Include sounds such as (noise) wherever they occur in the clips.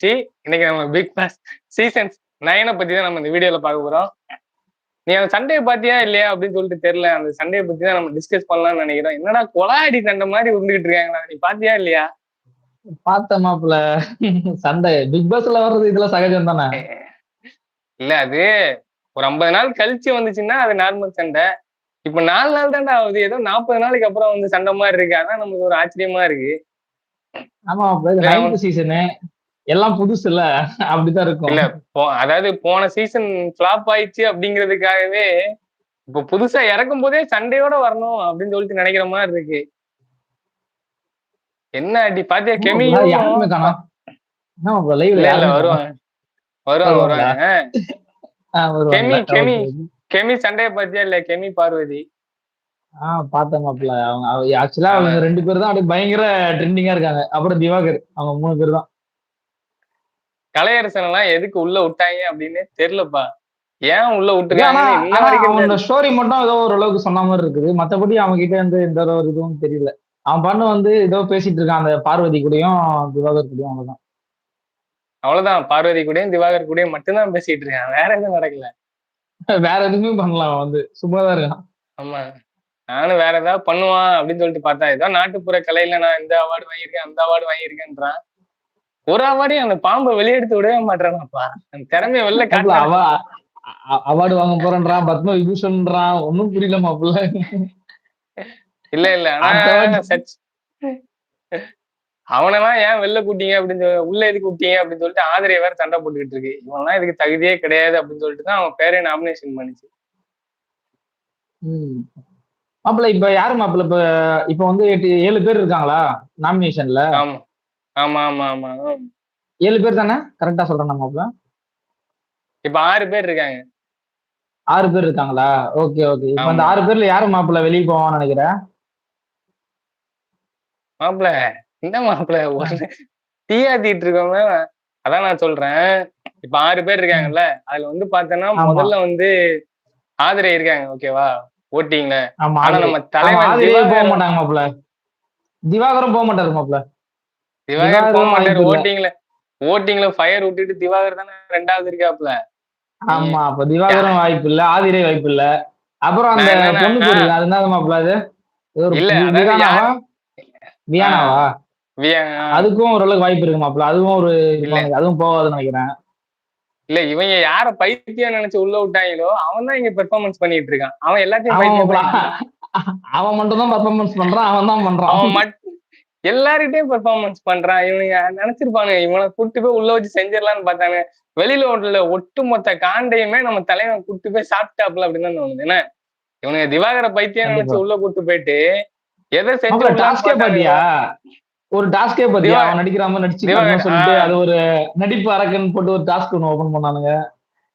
Sixty இன்னைக்கு நம்ம big pass seasons நைனை பத்தி தான் நம்ம இந்த வீடியோல பார்க்க போறோம். நீ அந்த சண்டே பாத்தியா இல்லையா அப்படின்னு சொல்லிட்டு தெரியல. அந்த சண்டே பத்தி தான் நம்ம டிஸ்கஸ் பண்ணலாம்னு நினைக்கிறோம். என்னடா கொலாடி சண்டை மாதிரி இருந்துகிட்டு இருக்காங்களா? நீ பாத்தியா இல்லையா? பார்த்த மாப்பிள சண்டை. பிக் பாஸ்ல வர்றது இதுல சகஜம் தானே? இல்ல அது ஒரு ஐம்பது நாள் கழிச்சு வந்துச்சுன்னா அது நார்மல் சண்டை. இப்ப நாலு நாள் தான்டா ஆகுது. ஏதோ நாற்பது நாளைக்கு அப்புறம் வந்து சண்டை மாதிரி இருக்கு. அதான் நமக்கு ஒரு ஆச்சரியமா இருக்கு. ஆமா சீசனு எல்லாம் புதுசு இல்ல அப்படிதான் இருக்கும். இல்ல அதாவது போன சீசன் ஃபிளாப் ஆயிடுச்சு அப்படிங்கிறதுக்காகவே இப்ப புதுசா இறக்கும் போதே சண்டையோட வரணும் அப்படின்னு சொல்லிட்டு நினைக்கிற மாதிரி இருக்கு. என்ன அடி பாத்தியா கெமி வருவாங்க. வருவாங்க? வருவாங்க? கெமி, கெமி. சண்டைய பாத்தியா இல்ல கெமி பார்வதி? ஆ பார்த்தேன் மாப்பிள அவங்க ஆக்சுவலா அவங்க ரெண்டு பேர் தான் அப்படியே பயங்கர ட்ரெண்டிங்கா இருக்காங்க. அப்புறம் திவாகர் அவங்க மூணு பேர் தான். கலையரசன் எல்லாம் எதுக்கு உள்ள விட்டாங்க அப்படின்னு தெரியலப்பா. ஏன் உள்ள விட்டுருக்காங்க? அவனோட ஸ்டோரி மட்டும் ஏதோ ஓரளவுக்கு சொன்ன மாதிரி இருக்குது. மத்தபடி அவன் கிட்ட இருந்து எந்த ஒரு இதுவும் தெரியல. அவன் பண்ண வந்து ஏதோ பேசிட்டு இருக்கான் அந்த பார்வதி கூடயும் திவாகர் கூடயும் அவ்வளவுதான். அவ்வளவுதான். பார்வதி கூடயும் திவாகர் கூடயும் மட்டும்தான் பேசிட்டு இருக்கான். வேற எதுவும் நடக்கல. (laughs) வேற எதுவுமே பண்ணலாம் அவன் வந்து. சும்மா தான் இருக்கான். ஆமா. நானும் வேற ஏதாவது பண்ணுவான் அப்படின்னு சொல்லிட்டு பார்த்தா ஏதோ நாட்டுப்புற கலையில நான் இந்த அவார்டு வாங்கியிருக்கேன் அந்த அவார்டு வாங்கியிருக்கேன்றான். ஒரு அவார்டையும் அந்த பாம்பை வெளியெடுத்து விடவே மாட்டேறான்ப்பா. அந்த திறமைய வெளில காட்டல அவ அவார்டு வாங்க போறேன்றான் பத்ம விபூஷன்றான் ஒன்னும் புரியல மாப்பிள்ள இல்ல இல்ல. அவனெல்லாம் ஏன் வெளில கூட்டீங்க அப்படின்னு சொல்லி உள்ள எதுக்கு கூட்டீங்க அப்படின்னு சொல்லிட்டு ஆதரவு வேற சண்டை போட்டுக்கிட்டு இருக்கு. இவன்லாம் இதுக்கு தகுதியே கிடையாது அப்படின்னு சொல்லிட்டு தான் அவன் பேரே நாமினேஷன் பண்ணிச்சு. மாப்பிள்ள இப்ப யாரு மாப்பிள்ள இப்ப இப்ப வந்து எட்டு ஏழு பேர் இருக்காங்களா நாமினேஷன்ல ஆமா. ஆமா ஆமா ஆமா. ஏழு பேர் தானே? கரெக்டா சொல்றேன் மாப்பிள்ள இப்ப ஆறு பேர் இருக்காங்க. ஆறு பேர் இருக்காங்களா? Okay okay. இப்ப அந்த. ஆறு பேர்ல யாரு மாப்பிள்ள வெளியே போவான்னு நினைக்கிறேன் மாப்பிள என்ன மாப்பிள ஒரு தீயாத்திட்டு இருக்கவங்க அதான் நான் சொல்றேன். இப்ப ஆறு பேர் இருக்காங்கல்ல அதுல வந்து பார்த்தோன்னா ஆமா. முதல்ல வந்து ஆதரவு இருக்காங்க ஓகேவா ஓட்டிங்ல ஆமா ஆனா ஆதிரை. நம்ம ஆதிரையே போக மாட்டாங்க மாப்பிள்ள. திவாகரும் போக மாட்டாரு மாப்பிள்ள. திவாகர் போக மாட்டாரு. ஓட்டிங்ல ஓட்டிங்ல ஃபயர் விட்டுட்டு திவாகர் தானே ரெண்டாவது இருக்காப்ல ஆமா அப்ப திவாகரும் வாய்ப்பு இல்ல ஆதிரை வாய்ப்பு இல்ல. அப்புறம் அந்த பொண்ணு பேரு அது என்ன மாப்பிள்ள அது? வியானாவா? வியா- அதுக்கும் ஓரளவுக்கு வாய்ப்பு இருக்கு மாப்பிள்ள. அதுவும் ஒரு இல்ல. அதுவும் போகாதுன்னு நினைக்கிறேன். இல்ல இவங்க யார பைத்தியம் நினைச்சு உள்ள விட்டாங்களோ அவன் தான் இங்க பெர்ஃபார்மன்ஸ் பண்ணிட்டு இருக்கான். அவன் எல்லாத்தையும் அவன் மட்டும் தான் பர்ஃபார்மன்ஸ் பண்றான் அவன் தான் பண்றான். அவன் எல்லார்கிட்டயும் பெர்ஃபார்மன்ஸ் பண்றான் இவனுங்க நினைச்சிருப்பானுங்க இவனை கூட்டு போய் உள்ள வச்சு செஞ்சிடலாம்னு பார்த்தாங்க வெளியில உள்ள ஒட்டுமொத்த காண்டையுமே நம்ம தலைவன் கூட்டு போய் சாப்பிட்டாப்ல அப்படின்னு தோணுது என்ன இவனுங்க திவாகர பைத்தியம் நினைச்சு. உள்ள கூட்டு போயிட்டு எதை செஞ்சு டாஸ்கே பாத்தியா ஒரு டாஸ்கே பாத்தியா. அவன் நடிக்கிற மாதிரி திவாகர், நடிச்சுக்கணும்னு சொல்லிட்டு. அது ஒரு நடிப்பு அரக்கன் போட்டு ஒரு டாஸ்க் ஒன்று ஓபன் பண்ணானுங்க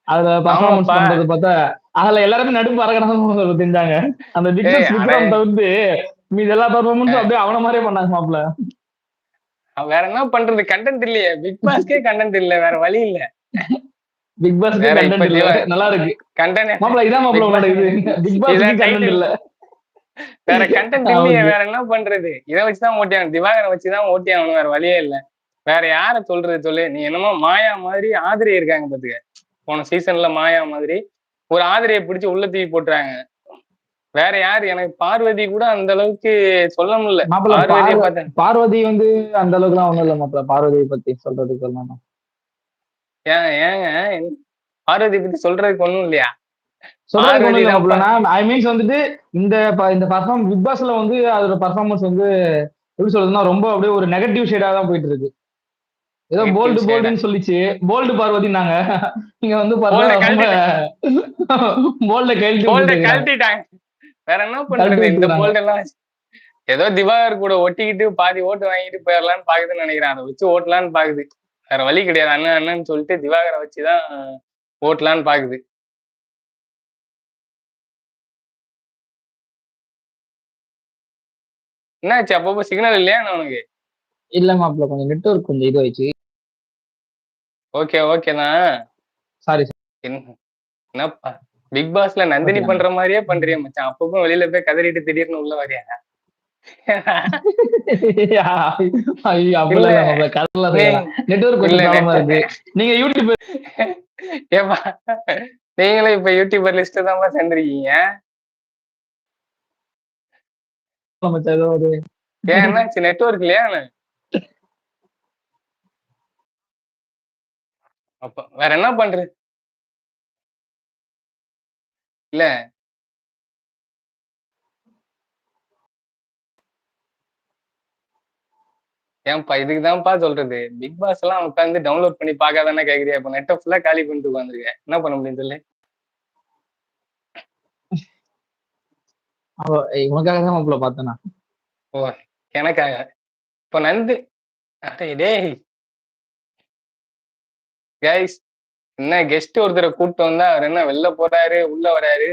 அதுல பர்ஃபார்மன்ஸ். பண்றது பார்த்தா அதுல எல்லாருமே நடிப்பு அரக்கணும் செஞ்சாங்க அந்த விக்னேஷ் ஏய், விக்ரம் தவிர்த்து மீது எல்லா பர்ஃபார்மன்ஸும் அப்படியே அவன மாதிரியே பண்ணாங்க அவன் வேற என்ன பண்றது? கண்டென்ட் இல்லையே. பிக் பாஸ்க்கே கண்டென்ட் இல்ல. வேற வழி இல்ல. பிக் இப்ப கண்டென்ட் இல்ல. நல்லா இருக்கு. கண்டென்ட் மாப்பிள்ள இதான் Big உன்னோட இது. பிக் இதான் கண்டென்ட். இல்ல. வேற கண்டென்ட் இல்லையே. வேற என்ன பண்றது? இதை வச்சுதான் ஓட்டியாங்க திவாகரை வச்சுதான் ஓட்டியாகணும் வேற வழியே இல்ல. வேற யார சொல்றது? சொல்லு. நீ என்னமோ மாயா மாதிரி ஆதிரி இருக்காங்க பாத்துக்க. போன சீசன்ல மாயா மாதிரி ஒரு ஆதிரியை பிடிச்சு உள்ள தூக்கி போட்டுறாங்க. வேற யாரு? எனக்கு பார்வதி கூட அந்த அளவுக்கு சொல்ல முடியல. பார்வதி வந்து அந்த அளவுக்கு எல்லாம் ஒண்ணும் இல்ல மாப்பிள்ள. பார்வதியை பத்தி சொல்றதுக்கு சொல்லணும் ஏன் ஏங்க பார்வதி பத்தி சொல்றதுக்கு ஒண்ணும் இல்லையா? பார்வதி ஐ மீன்ஸ் வந்துட்டு இந்த இந்த பர்ஃபார்ம் பிக் பாஸ்ல வந்து அதோட பர்ஃபார்மன்ஸ் வந்து எப்படி சொல்றதுன்னா ரொம்ப அப்படியே ஒரு நெகட்டிவ் ஷேடா தான் போயிட்டு இருக்கு ஏதோ போல்டு. போல்டுன்னு சொல்லிச்சு. போல்டு பார்வதினாங்க நீங்க. வந்து Bold அ போல்ட. கழட்டிட்டாங்க. வேற என்ன பண்றது? இந்த. போல்ட் எல்லாம் ஏதோ திவாகர் கூட ஒட்டிக்கிட்டு பாதி ஓட்டு வாங்கிட்டு போயிடலான்னு பாக்குதுன்னு நினைக்கிறேன். அதை வச்சு ஓட்டலான்னு பாக்குது. வேற வழி கிடையாது. அண்ணன் அண்ணன்னு சொல்லிட்டு திவாகரை வச்சுதான் ஓட்டலான்னு பாக்குது. என்னாச்சு? அப்பப்போ சிக்னல் இல்லையா உனக்கு? இல்ல மாப்பிள்ள கொஞ்சம் நெட்வொர்க் கொஞ்சம் இது ஆயிடுச்சு. ஓகே ஓகே தான் சாரி என்ன- என்னப்பா? பிக் பாஸ்ல நந்தினி. பண்ற மாதிரியே பண்றிய மச்சான். அப்பப்போ வெளியில போய் கதறிட்டு திடீர்னு உள்ள வரியா? நீங்களும் இப்ப யூடியூபர் லிஸ்ட் தான் ஒரு ஏன் என்னாச்சு? இல்லையா? அப்ப வேற என்ன பண்றது? இல்ல. ஏன்பா இதுக்குதான்ப்பா சொல்றது? பிக் பாஸ் எல்லாம் உட்காந்து டவுன்லோட் பண்ணி பார்க்காதானே கேக்குறியா? இப்ப நெட்டை ஃபுல்லா காலி பண்ணிட்டு உட்காந்துருக்கேன் என்ன பண்ண முடியும் சொல்லு? உனக்காக தான் மாப்ள பார்த்தேன்? நான். எனக்காக? இப்ப நந்து டேய். கைஸ் என்ன கெஸ்ட் ஒருத்தரை கூப்பிட்டு வந்தா அவர் என்ன வெளில போறாரு உள்ள வராரு?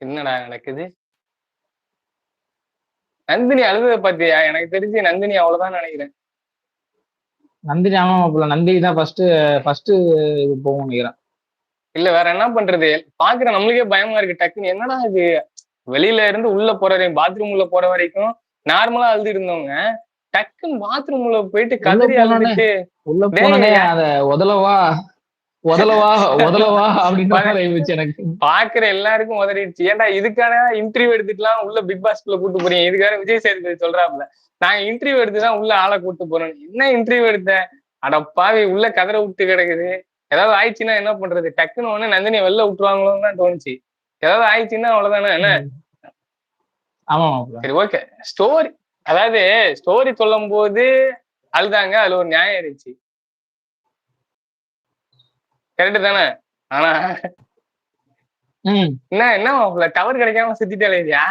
என்னடா நடக்குது? நந்தினி அழுத பாத்தியா எனக்கு தெரிஞ்சு நந்தினி அவ்வளவுதான் நினைக்கிறேன். நந்தினி ஆமா மாப்ள நந்தினி தான் ஃபர்ஸ்ட் ஃபர்ஸ்ட் இது போகும் நினைக்கிறேன். இல்ல வேற என்ன பண்றது? பாக்குற நம்மளுக்கே பயமா இருக்கு. டக்குன்னு என்னடா இது? வெளியில இருந்து உள்ள போற வரைக்கும் பாத்ரூம் உள்ள போற வரைக்கும் நார்மலா அழுது இருந்தவங்க டக்குன்னு பாத்ரூம் உள்ள போயிட்டு கதறி அழுதுட்டு உள்ள போனனே அத உதலவா? உதலவா? உதலவா? ஆயிடுச்சு (laughs) எனக்கு. பாக்குற எல்லாருக்கும் உதறிடுச்சு. ஏன்டா இதுக்கான இன்டர்வியூ எடுத்துட்டுலாம் உள்ள பிக் பாஸ்குள்ள கூட்டு போறீங்க? இதுக்கான விஜய் சேதுபதி சொல்றாப்ல. நாங்க இன்டர்வியூ எடுத்துதான் உள்ள ஆளை கூட்டு போறோம் என்ன இன்டர்வியூ எடுத்த அட பாவி உள்ள கதற விட்டு கிடக்குது. ஏதாவது ஆயிடுச்சுன்னா என்ன பண்றது? டக்குன்னு உடனே நந்தினியை வெளில விட்டுருவாங்களோன்னு தான் தோணுச்சு. ஏதாவது ஆயிடுச்சுன்னா அவ்வளவுதானே என்ன? ஆமா சரி ஓகே ஸ்டோரி அதாவது ஸ்டோரி சொல்லும் போது அழுதாங்க அதுல ஒரு நியாயம் இருந்துச்சு. கரெக்ட் தானே? ஆனா என்ன என்ன டவர் கிடைக்காம சுத்திட்டே இல்லையா?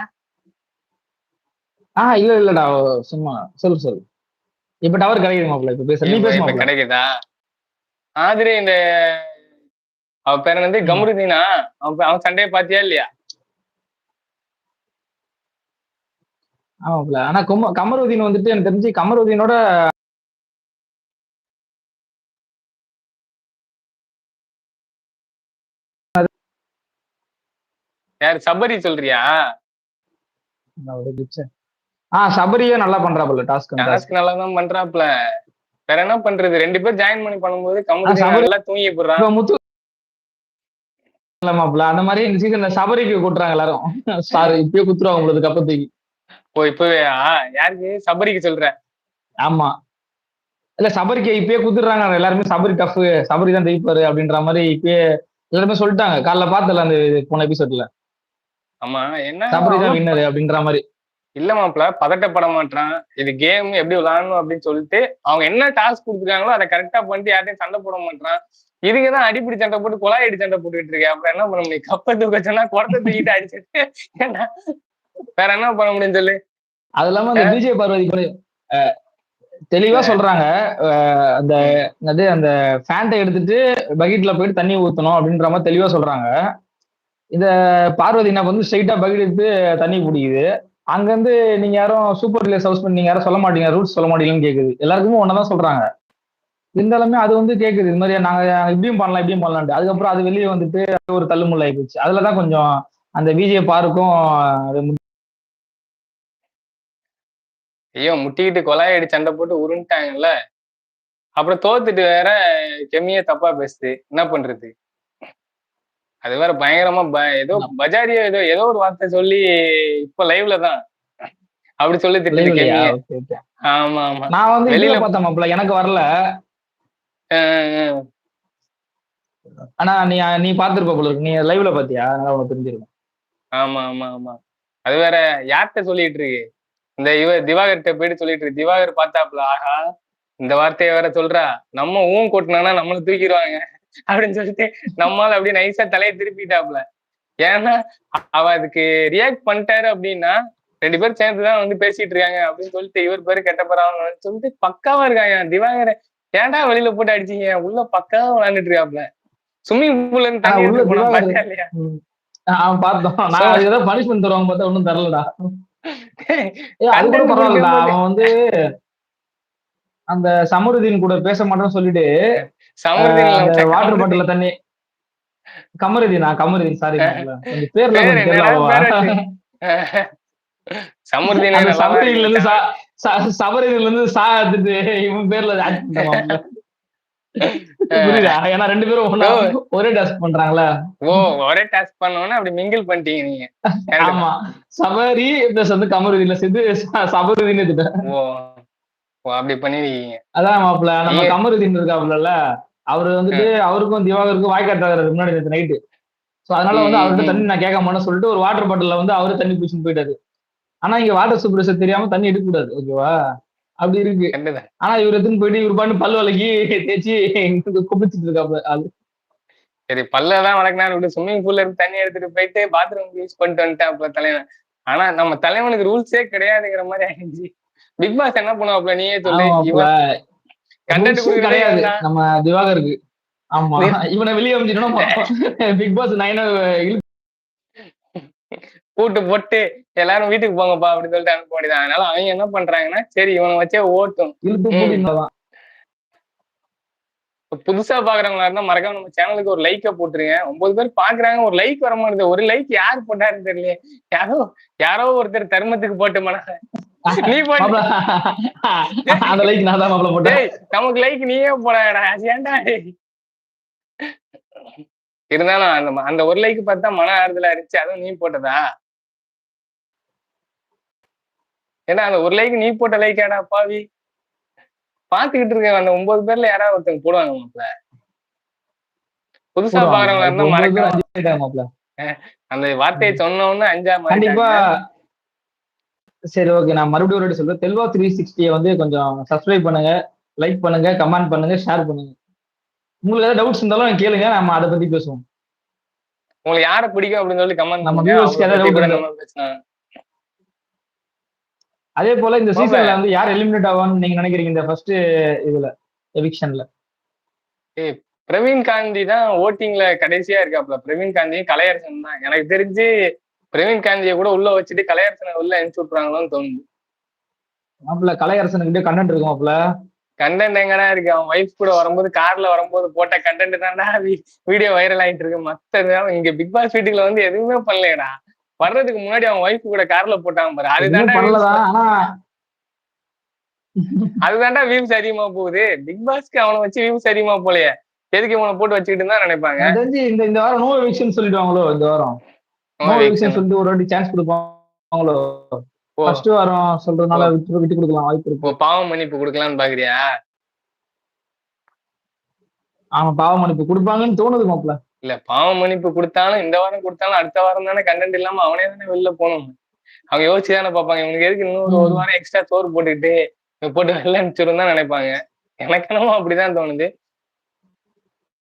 ஆ இல்ல இல்லடா சும்மா சொல்லு சொல்லு. இப்ப டவர் கிடைக்குது மாப்ள இப்ப பேச நீ பேச கிடைக்குதா? ஆதிரி இந்த அவ பேர் வந்து. கமருதீனா? அவன் அவன் சண்டையை பாத்தியா இல்லையா? ஆமா மாப்ள ஆனா கும கமருதீன் வந்துட்டு எனக்கு தெரிஞ்சு கமருதீனோட யாரு சபரி சொல்றியா? ஆ சபரியே நல்லா பண்றாப்புல டாஸ்க் டாஸ்க் நல்லா தான் பண்றாப்ல வேற என்ன பண்றது? ரெண்டு பேர் ஜாயின் பண்ணி பண்ணும்போது கமருதீன் நல்லா தூங்கி போடுறான் முத்து அந்த மாதிரி இந்த சீசன்ல சபரிக்கு கூட்டுறாங்க எல்லாரும். சார் இப்பயே குத்துருவாங்க உங்களுக்கு கப்பத்துக்கு ஓ இப்பவே யாருக்கு? சபரிக்கு சொல்ற. ஆமா. இல்ல சபரிக்கு இப்பயே குத்துறாங்க எல்லாருமே சபரி டஃப் சபரி தான் ஜெயிப்பாரு அப்படின்ற மாதிரி இப்பயே எல்லாருமே சொல்லிட்டாங்க. காலைல பார்த்தல அந்த போன எபிசோட்ல ஆமா என்ன? சபரி தான் வின்னர் அப்படின்ற மாதிரி. இல்ல மாப்ள பதட்டப்பட மாட்டான் இது கேம் எப்படி விளையாடணும் அப்படின்னு சொல்லிட்டு அவங்க என்ன டாஸ்க் கொடுத்துருக்காங்களோ அதை கரெக்டா பண்ணிட்டு யார்ட்டையும் சண்டை போட மாட்டான் இதுக்குதான் அடிப்படி சண்டை போட்டு கொலாய் அடி சண்டை போட்டுட்டு இருக்கேன் அப்புறம் என்ன பண்ண முடியும்? கப்ப தூக்க சொன்னா குடத்தை தூக்கிட்டு அடிச்சிட்டு ஏன்டா? வேற என்ன பண்ண முடியும் சொல்லு? அது இல்லாம அந்த விஜய் பார்வதி கூட தெளிவா சொல்றாங்க அந்த அது அந்த ஃபேண்டை எடுத்துட்டு பக்கெட்ல போயிட்டு தண்ணி ஊத்தணும் அப்படின்ற மாதிரி தெளிவா சொல்றாங்க. இந்த பார்வதி என்ன வந்து ஸ்ட்ரைட்டா பக்கெட் எடுத்து தண்ணி பிடிக்குது அங்க இருந்து நீங்க யாரும் சூப்பர் ரிலேஸ் ஹவுஸ் பண்ணி நீங்க யாரும் சொல்ல மாட்டீங்க ரூட்ஸ் சொல்ல மாட்டீங்கன்னு கேக்குது. எல்லாருக்குமே ஒன்னதான் சொல்றாங்க. இருந்தாலுமே அது வந்து கேக்குது இது மாதிரி நாங்க இப்படியும் பண்ணலாம் இப்படியும் பண்ணலாம்ட்டு அதுக்கப்புறம் அது வெளியே வந்துட்டு ஒரு தள்ளுமுள்ள ஆயிப்போச்சு. அதுலதான் கொஞ்சம் அந்த விஜய் பாருக்கும் அது ஐயோ முட்டிக்கிட்டு கொலாய் அடி சண்டை போட்டு உருண்டாங்கல்ல அப்புறம் தோத்துட்டு வேற கெமிய தப்பா பேசுது. என்ன பண்றது? அது வேற பயங்கரமா ப- ஏதோ பஜாரியோ ஏதோ ஏதோ ஒரு வார்த்தை சொல்லி இப்ப லைவ்ல தான். அப்படி சொல்லி திட்டு இல்லையா? கெமிய. Okay, okay. ஆமா ஆமா. நான் வந்து வெளியில- பார்த்தேன் மாப்பிள்ள. எனக்கு வரல. ஆனா நீ நீ பாத்துருப்ப போல இருக்கு. நீ லைவ்ல பாத்தியா அதனால உனக்கு தெரிஞ்சிருக்கும். ஆமா ஆமா ஆமா. அது வேற யார்கிட்ட சொல்லிட்டு இருக்கு? இந்த இவ திவாகர்கிட்ட போயிட்டு சொல்லிட்டு திவாகர் பார்த்தாப்புல ஆஹா இந்த வார்த்தையை வேற சொல்றா. நம்ம ஊன் கொட்டினா நம்மள தூக்கிடுவாங்க. அப்படின்னு சொல்லிட்டு நம்மால அப்படியே நைஸா தலையை திருப்பிட்டாப்புல. ஏன்னா அவ அதுக்கு ரியாக்ட் பண்ணிட்டாரு அப்படின்னா ரெண்டு பேரும் சேர்ந்துதான் வந்து பேசிட்டு இருக்காங்க அப்படின்னு சொல்லிட்டு இவர் பேரு கெட்ட போறாங்க சொல்லிட்டு பக்காவா இருக்காங்க. திவாகர் ஏன்டா வெளியில போட்டு அடிச்சீங்க? உள்ள பக்காவா விளையாண்டுட்டு இருக்காப்ல ஸ்விம்மிங் பூல்ல இருந்து இல்லையா? அவன் பார்த்தோம். நான் ஏதாவது பனிஷ்மெண்ட் தருவாங்க பார்த்தா ஒன்றும் தரலடா. அவன் வந்து அந்த சமருதீன் கூட பேச மாட்டேன்னு சொல்லிட்டு வாட்டர் பாட்டில தண்ணி. கமருதீனா? கமருதீன். சாரி பேர்ல சமுர்தீன் சபரியில இருந்து சா ச- சபரியில இருந்து சா இவன் பேர்ல ஏன்னா ரெண்டு பேரும் ஒரே டஸ்ட் பண்றாங்களா? ஓ ஒரே டாஸ்க் பண்ணோன்னா அப்படி மிங்கிள் பண்ணிட்டீங்க நீங்க. (laughs) ஆமா. சபரி பிளஸ் வந்து கமருதீன்ல சேர்ந்து சபருதீன் எடுத்துட்டேன் ஓ ஓ அப்படி பண்ணிருக்கீங்க. அதான் மாப்பிள்ள நம்ம கமருதீன் இருக்காப்புல அவரு வந்துட்டு அவருக்கும் திவாகருக்கும் வாய்க்காட்டாரு முன்னாடி நேற்று நைட்டு சோ அதனால வந்து அவர்கிட்ட. தண்ணி நான் கேட்க மாட்டேன்னு சொல்லிட்டு ஒரு வாட்டர் பாட்டில வந்து அவரு தண்ணி பிடிச்சின்னு போயிட்டாரு. ஆனா இங்க வாட்டர் சூப்பர்வைசர் தெரியாம தண்ணி எடுக்க கூடாது ஓகேவா அப்படி இருக்கு. ஆனா இவர் எடுத்துன்னு போயிட்டு இவர் பாட்டு பல் வலக்கி தேய்ச்சி குப்பிச்சிட்டு இருக்காப்ல அது. சரி பல்லதான் வளர்க்கினாரு விட்டு ஸ்விம்மிங் பூல்ல இருந்து தண்ணி எடுத்துட்டு போயிட்டு பாத்ரூம் யூஸ் பண்ணிட்டு வந்துட்டேன் அப்ப தலைவன். ஆனா நம்ம தலைவனுக்கு ரூல்ஸே கிடையாதுங்கிற மாதிரி ஆயிடுச்சு. பிக் பாஸ் என்ன பண்ணுவாப்ல நீயே சொல்லு. கண்டென்ட் கிடையாது. நம்ம திவாகருக்கு. ஆமா. இவனை வெளியே அமைச்சிட்டோம்னா பிக் (laughs) பாஸ் நைன கூட்டு போட்டு எல்லாரும் வீட்டுக்கு போங்கப்பா அப்படின்னு சொல்லிட்டு அனுப்ப வேண்டியதான் அதனால அவங்க என்ன பண்றாங்கன்னா சரி இவனை வச்சே ஓட்டும். புதுசா பாக்குறவங்களா இருந்தா மறக்காம நம்ம சேனலுக்கு ஒரு லைக்க போட்டுருங்க. ஒன்பது பேர் பாக்குறாங்க ஒரு லைக் வர மாட்டேங்குது. ஒரு லைக் யார் போட்டாருன்னு தெரியல யாரோ யாரோ ஒருத்தர் தர்மத்துக்கு போட்டு மன நீ போட்டு. அந்த லைக் நான் தான் போட்டேன். நமக்கு லைக் நீயே போடாடா ஏன்டா? இருந்தாலும் அந்த அந்த ஒரு லைக் பார்த்தா மன ஆறுதலா இருந்துச்சு. அதுவும் நீ போட்டதா? ஏன்னா அந்த ஒரு லைக் நீ போட்ட லைக்காடா பாவி? பாத்துக்கிட்டு இருக்க அந்த ஒன்பது பேர்ல யாராவது ஒருத்தங்க போடுவாங்க மாப்ள புதுசா பாக்குறவங்களா இருந்தா மாப்ள. அந்த வார்த்தையை சொன்ன உடனே அஞ்சா கண்டிப்பா. சரி ஓகே நான் மறுபடியும் ஒரு சொல்றேன். தெல்வா த்ரீ சிக்ஸ்டியை வந்து கொஞ்சம் சப்ஸ்கிரைப் பண்ணுங்க லைக் பண்ணுங்க கமெண்ட் பண்ணுங்க ஷேர் பண்ணுங்க. உங்களுக்கு ஏதாவது டவுட்ஸ் இருந்தாலும் கேளுங்க நம்ம அதை பத்தி பேசுவோம். உங்களுக்கு யாரை பிடிக்கும் அப்படின்னு சொல்லி கமெண்ட் நம்ம பண்ணுங்க. viewers க்கு அவங்கள ஏதாவது பத்தி கூட doubt நம்ம பேசலாம் அதே போல இந்த. சீசன்ல வந்து யார் எலிமினேட் ஆவான்னு நீங்க நினைக்கிறீங்க? இந்த ஃபர்ஸ்ட் இதுல எவிக்ஷன்ல பிரவீன் காந்தி தான் ஓட்டிங்ல கடைசியா இருக்காப்ல. பிரவீன் காந்தியும் கலையரசன் தான். எனக்கு தெரிஞ்சு பிரவீன் காந்தியை கூட உள்ள வச்சுட்டு கலையரசனை உள்ள அனுப்பிச்சு விட்றாங்களோன்னு தோணுது. மாப்பிள்ள கலையரசனுக்கிட்டே கண்டென்ட் இருக்கும் மாப்பிள்ள? கண்டென்ட் எங்கடா இருக்கு? அவன் ஒய்ஃப் கூட வரும்போது கார்ல வரும்போது போட்ட கண்டென்ட் தான்டா வீடியோ வைரல் ஆயிட்டு இருக்கு. மத்த இங்க பிக் பாஸ் வீட்டுக்குள்ள வந்து எதுவுமே பண்ணலடா வர்றதுக்கு முன்னாடி அவன் ஒய்ஃப் கூட கார்ல போட்டான் பாரு. எதுவுமே அதுதான்டா வியூஸ் அதிகமா போகுது. பிக் பாஸ்க்கு அவனை வச்சு வியூஸ் அதிகமா போலையே எதுக்கு இவனை போட்டு வச்சுக்கிட்டு தான் நினைப்பாங்க? இந்த இந்த வாரம் நோ எவிக்ஷன் சொல்லிடுவாங்களோ இந்த வாரம்? நோ எவிக்ஷன் சொல்லிட்டு ஒரு வாட்டி சான்ஸ் கொடுப்பாங்களோ? ஃபர்ஸ்ட் வாரம் சொல்றதுனால விட்டு விட்டு கொடுக்கலாம் வாய்ப்பு இருக்கு. பாவம் மன்னிப்பு கொடுக்கலான்னு பாக்குறியா? ஆமா பாவ மன்னிப்பு கொடுப்பாங்கன்னு தோணுது மாப்பிள்ள. இல்ல பாவம் மன்னிப்பு கொடுத்தாலும் இந்த வாரம் கொடுத்தாலும் அடுத்த வாரம் தானே கண்டென்ட் இல்லாம அவனே தானே வெளில போகணும். அவங்க யோசிச்சு தானே பார்ப்பாங்க. இவனுக்கு எதுக்கு இன்னும் ஒரு. வாரம் எக்ஸ்ட்ரா சோறு போட்டுக்கிட்டு போட்டு வெளில அனுப்பிச்சிரும் தான் நினைப்பாங்க. எனக்கு என்னமோ அப்படிதான் தோணுது.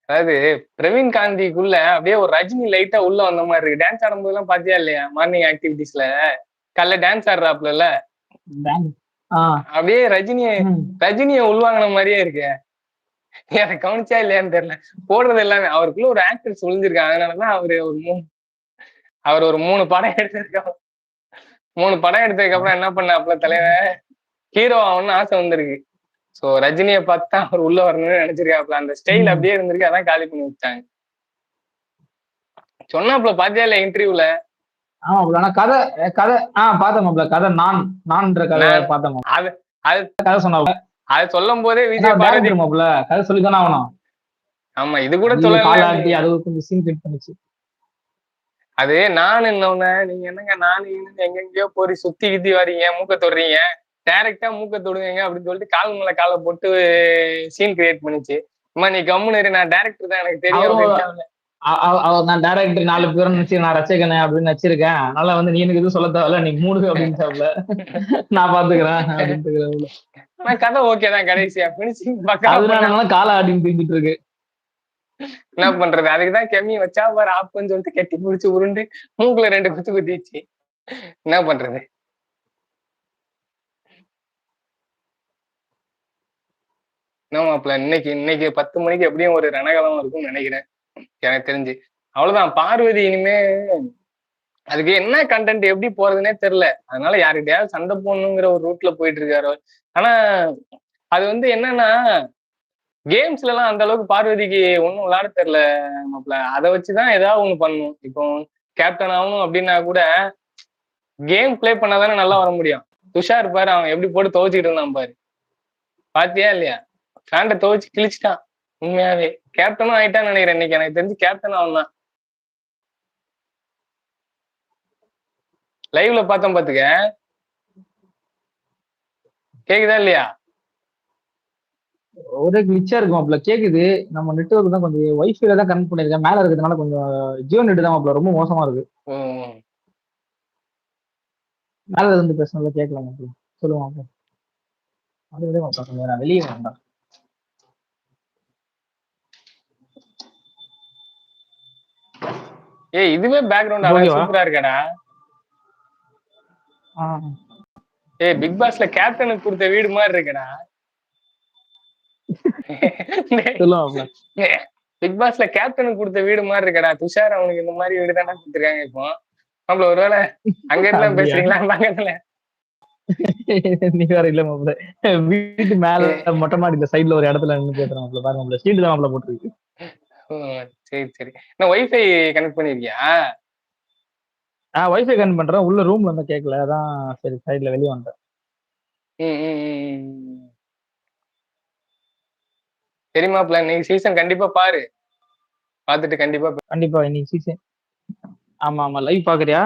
அதாவது பிரவீன் காந்திக்குள்ள அப்படியே ஒரு ரஜினி லைட்டா உள்ள வந்த மாதிரி இருக்கு. டான்ஸ் ஆடும்போது எல்லாம் பாத்தியா இல்லையா? மார்னிங் ஆக்டிவிட்டிஸ்ல காலைல டான்ஸ் ஆடுறாப்ல அப்படியே ரஜினிய. ரஜினிய உள்வாங்கின மாதிரியே இருக்கு. எனக்கு கவனிச்சா இல்லையான்னு தெரியல. போடுறது எல்லாமே. அவருக்குள்ள ஒரு ஆக்டர் சொல்லிருக்காங்க அதனாலதான் அவரு ஒரு மூணு அவர் ஒரு மூணு படம் எடுத்ததுக்கு மூணு படம் எடுத்ததுக்கு அப்புறம் என்ன பண்ணாப்புல தலைவன்? ஹீரோ ஆகணும்னு ஆசை வந்திருக்கு. சோ ரஜினியை பார்த்தா அவர் உள்ள வரணும்னு நினைச்சிருக்காப்புல. அந்த ஸ்டைல். அப்படியே இருந்திருக்கு. அதான் காலி பண்ணி வச்சாங்க சொன்னாப்புல பாத்தியா இல்ல இன்டர்வியூல ஆமா கதை கதை ஆஹ் மாப்பிள்ள. கதை நான் நான்ற கதை மாப்பிள்ள. அது அது கதை சொன்னாங்க அது சொல்லும் போதே விஜய் பாரதி மாப்பிள்ள கதை சொல்லி தானே ஆகணும். ஆமா இது கூட சொல்லல அது கொஞ்சம் சீன் கிரியேட் பண்ணுச்சு. அது நான் என்னொன்னு நீங்க என்னங்க நான் எங்கெங்கயோ போய் சுத்தி கித்தி வரீங்க மூக்க தொடுறீங்க டைரக்டா மூக்க தொடுவீங்க அப்படின்னு சொல்லிட்டு கால் மேல காலை போட்டு சீன் கிரியேட் பண்ணுச்சு. அம்மா நீ கம்முன்னு நான் டேரக்டர் தான் எனக்கு தெரியும் அவரு- நான் டேரக்டர் நாலு பேரும் நினைச்சு நான் ரசிகனே அப்படின்னு வச்சிருக்கேன் அதனால வந்து நீ எனக்கு எதுவும் சொல்ல தேவையில்ல நீ மூணு அப்படின்ட்டாப்ல நான் பாத்துக்கிறேன் அப்படின்ட்டு ஆனா கதை ஓகே தான் கடைசியா. பினிஷிங் பக்கா பண்ணா அதனால காலை ஆட்டின்னு தூங்கிட்டு இருக்கு. என்ன பண்றது? அதுக்குதான் கெமி வச்சா பாரு ஆப்புன்னு சொல்லிட்டு கட்டி பிடிச்சு உருண்டு மூக்குல ரெண்டு குத்து குத்திச்சு என்ன பண்றது? என்ன இன்னைக்கு இன்னைக்கு பத்து மணிக்கு எப்படியும் ஒரு ரணகலம் இருக்கும்னு நினைக்கிறேன். எனக்கு தெரிஞ்சு. அவ்வளவுதான். பார்வதி இனிமே அதுக்கு என்ன கண்டென்ட் எப்படி போறதுன்னே தெரியல. அதனால யாருக்கிட்டயாவது சண்டை போடணுங்கிற ஒரு ரூட்ல போயிட்டு இருக்காரு ஆனா அது வந்து என்னன்னா கேம்ஸ்ல எல்லாம் அந்த அளவுக்கு பார்வதிக்கு ஒன்றும் விளையாட தெரியல மாப்ள அதை வச்சுதான் ஏதாவது ஒண்ணு பண்ணும் இப்போ கேப்டன் ஆகணும் அப்படின்னா கூட கேம் ப்ளே பண்ணாதானே நல்லா வர முடியும். துஷார் பாரு அவன் எப்படி போட்டு துவச்சிக்கிட்டு இருந்தான் பாரு. பாத்தியா இல்லையா? ஃபேண்டை துவச்சு கிழிச்சிட்டான். உண்மையாவே. கேப்டனும் ஆயிட்டான்னு நினைக்கிறேன் இன்னைக்கு. எனக்கு தெரிஞ்சு கேப்டன் அவன் தான் லைவ்ல பார்த்தோம் பாத்துக்க. கேக்குதா இல்லையா? ஒரே கிளிச்சா இருக்கு மாப்ள கேக்குது. நம்ம நெட்ஒர்க் தான் கொஞ்சம் வைஃபைல தான் கனெக்ட் பண்ணிருக்கேன். மேல இருக்கிறதுனால கொஞ்சம் ஜியோ நெட் தான் மாப்ள ரொம்ப மோசமா இருக்கு. மேல இருந்து பேசுனதுல கேட்கல மாப்ள சொல்லுங்க மாப்ள அது விட கொஞ்சம் நான் வெளியே வேண்டாம் ஏய் இதுவே பேக்ரவுண்ட் அழகா? சூப்பரா இருக்கடா. ஏய் பிக் பாஸ்ல கேப்டனுக்கு கொடுத்த வீடு மாதிரி இருக்கடா. பிக் பாஸ்ல கேப்டனுக்கு கொடுத்த வீடு மாதிரி இருக்கடா. துஷார் அவனுக்கு இந்த மாதிரி வீடு தானே கொடுத்துருக்காங்க இப்போ. நம்மள ஒருவேளை அங்க (laughs) இருந்தா? பேசுறீங்களா? பக்கத்துல. நீ வேற இல்ல மாப்ள. வீட்டு மேல மொட்டை மாடியில சைடுல ஒரு இடத்துல நின்று பேசுறேன் மாப்ள. பாருங்க மாப்ள. ஸ்டீல் தான் மாப்ள போட்டுருக்கு. சரி சரி. நான் ஒய்ஃபை கனெக்ட் பண்ணிருக்கியா? ஆஹ் வைஃபை கனெக்ட் பண்றேன். உள்ள ரூம்ல இருந்தா கேட்கல அதான் சரி சைடுல வெளியே வந்தேன். ம், ம், ம், ம். சரி மாப்ள இன்னைக்கு சீசன் கண்டிப்பா பாரு. பார்த்துட்டு கண்டிப்பா கண்டிப்பா இன்னைக்கு சீசன் ஆமா ஆமா. லைவ் பாக்குறியா?